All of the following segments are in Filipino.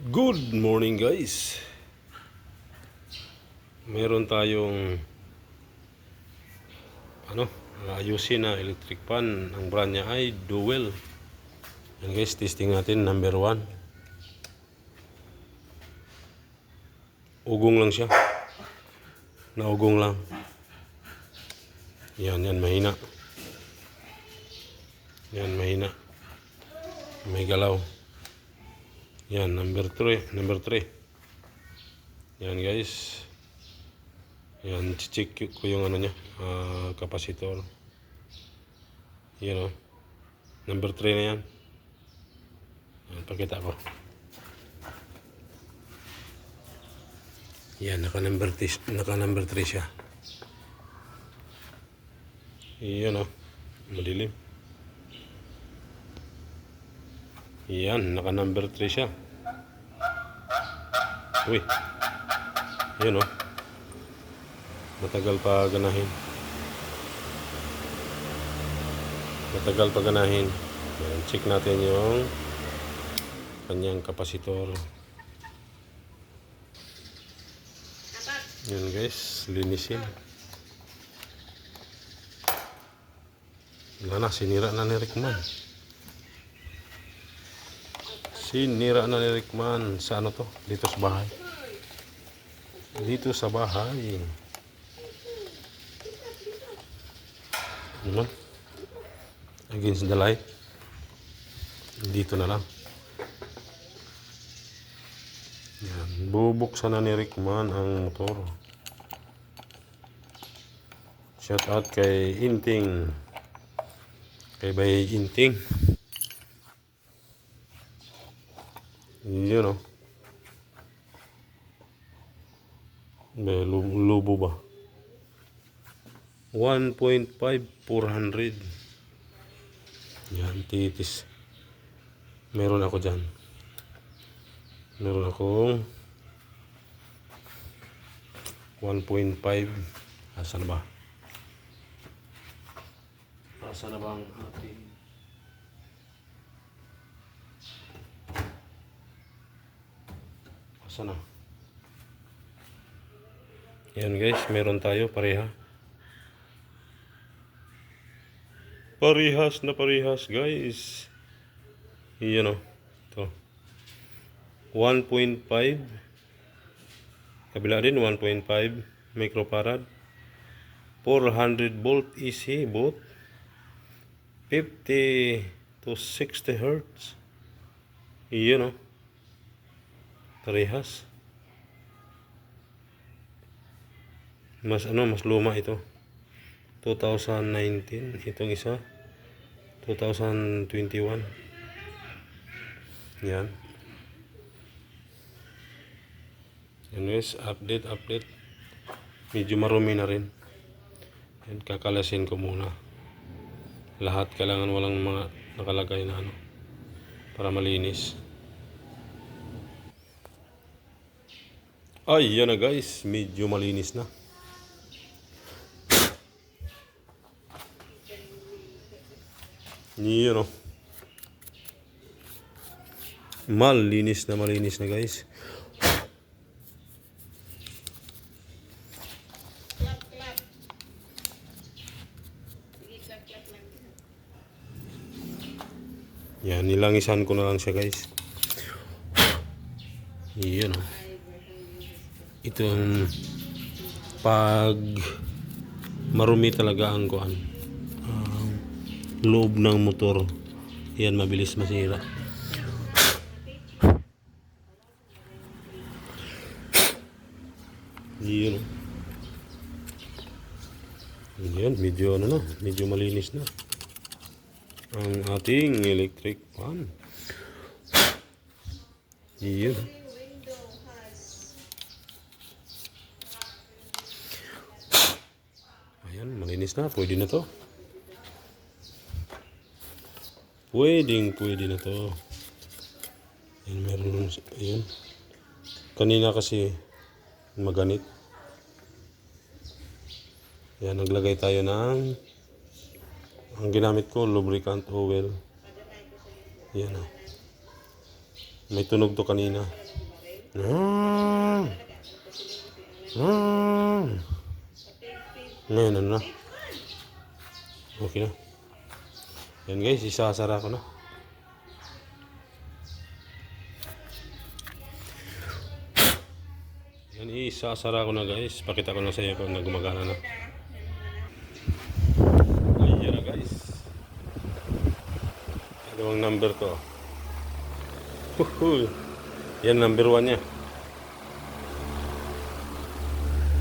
Good morning guys. Meron tayong ano, ayusin na electric fan. Ang brand niya ay Duel. Yan guys, testing natin number 1. Ugong lang siya. Naugong lang. Yan, yan, mahina. Yan, mahina. May galaw. Yan, number 3. Number 3. Yan guys. Yan, check ko yung ano niya. ah, capacitor. Yan o. Number 3 na yan. Yan, pakita ko. Yan, naka number 3, naka number 3 siya. Yan o. Madilim. Yan, naka number 3 siya. Uy. Yan o. Matagal pa ganahin. Matagal pa ganahin. Yan, check natin yung kanyang kapasitor. Yan guys, linisin. Wala na, sinira na ni Rickman. Sinira na ni Rickman sa ano to? Dito sa bahay. Dito sa bahay. Ano? Against the light. Dito na lang. Yan. Bubuksan na ni Rickman ang motor. Shout out kay Inting. Kay Bay Inting. Yun o. May lu- lubo ba? 1.5 400. Yan, titis. Meron ako dyan. Meron akong 1.5. Asan na ba? Asan na ba ang ating Asan na? Yan guys, meron tayo pareha. Parehas na parehas guys. Yan o. Ito. 1.5 kabila din 1.5 microfarad 400 volt AC both 50 to 60 hertz iyon o parehas. Mas ano mas luma ito. 2019 itong isa. 2021 yan. Guys update update. Medyo marumi na rin. Yan kakalasin ko muna. Lahat kailangan walang mga nakalagay na ano para malinis ay yan na guys medyo malinis na Yun o. Malinis na malinis na guys. Yan, nilangisan ko na lang siya guys. Yun o. Itong pag marumi talaga ang kuan. ang loob ng motor. Yan, mabilis masira. Yun. Yan, medyo ano na, medyo malinis na. Ang ating electric fan. Yun. Ayan, malinis na. Pwede na to. Pwedeng, pwede na to. Ayan, meron, ayan. Kanina kasi maganit. Ayan, naglagay tayo ng ang ginamit ko, lubricant oil. Yan o. May tunog to kanina. Ah. Ah. Ngayon ano na. Okay na. Yan guys, isasara ko na. Yan, isasara ko na guys. Pakita ko na sa iyo kung na gumagana na. Ayan na guys. Ano ang number ko? Huhu. Yan, number one niya.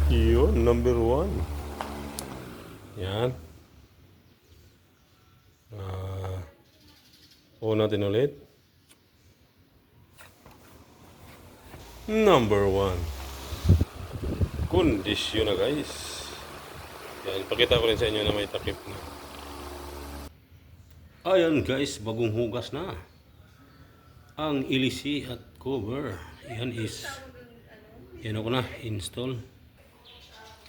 Yun, number one. Yan. Uh, natin ulit. Number one. Kondisyon na guys. Yan, pakita ko rin sa inyo na may takip na. Ayan guys, bagong hugas na. Ang ilisi at cover. Yan is, yan ako na, install.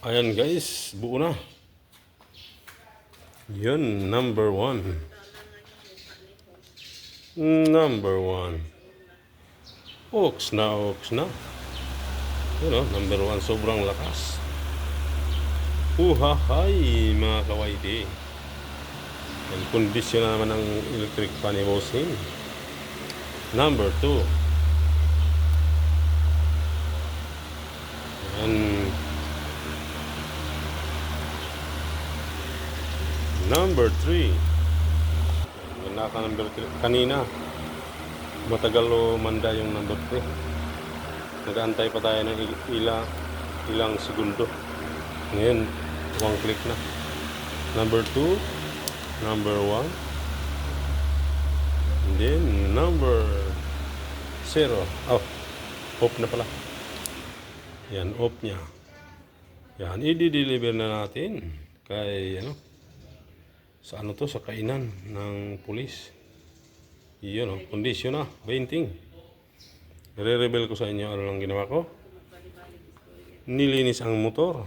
Ayan guys, buo na. Yun, number one. Number one. Oaks na, oaks na. Yun o, number one, sobrang lakas. Uhahay, mga kawaidi. Ang kondisyon na naman ng electric fan ni Bosin. Number two. Yan. Number three. Ka number three. Kanina, matagal umanda yung number three. Nag-aantay pa tayo ng il- ila, ilang segundo. Ngayon, one click na. Number two, number one, and then number zero. Oh, off na pala. Yan, off niya. Yan, i-deliver na natin kay, ano, sa ano to, sa kainan ng pulis. Yun, oh, kondisyon na, 20. Re-reveal ko sa inyo ano lang ginawa ko. Nilinis ang motor.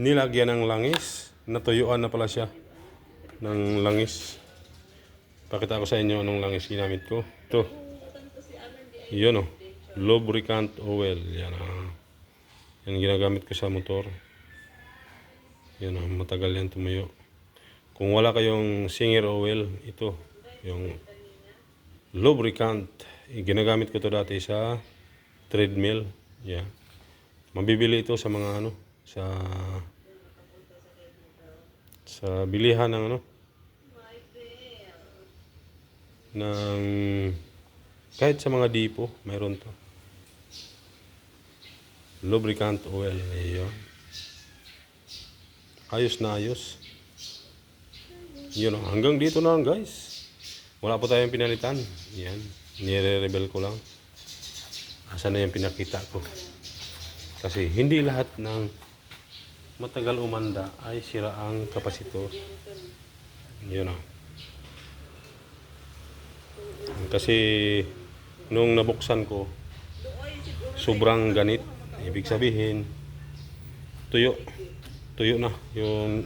Nilagyan ng langis. Natuyuan na pala siya ng langis. Pakita ko sa inyo anong langis ginamit ko. Ito. Yun o. Lubricant oil. Yan ah. Yan ginagamit ko sa motor. Yan ah. Matagal yan tumuyo. Kung wala kayong singer oil, ito. Yung lubricant. Ginagamit ko to dati sa treadmill. Yeah. Mabibili ito sa mga ano, sa sa bilihan ng ano ng kahit sa mga dipo, mayroon to. Lubricant oil. Ayun. Ayos na ayos. Yun, oh. hanggang dito na lang guys. Wala po tayong pinalitan. Yan. Nire-rebel ko lang. Asa na yung pinakita ko. Kasi hindi lahat ng matagal umanda ay sira ang kapasitor. Yun o. Kasi nung nabuksan ko, sobrang ganit. Ibig sabihin, tuyo. Tuyo na. Yung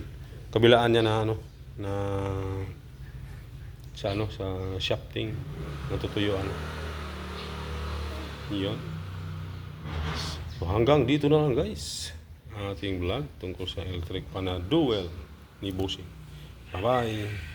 kabilaan niya na ano, na sa ano sa shafting natutuyuan yun. So hanggang dito na lang guys. Ating vlog tungkol sa electric fan na duel ni Busing bye bye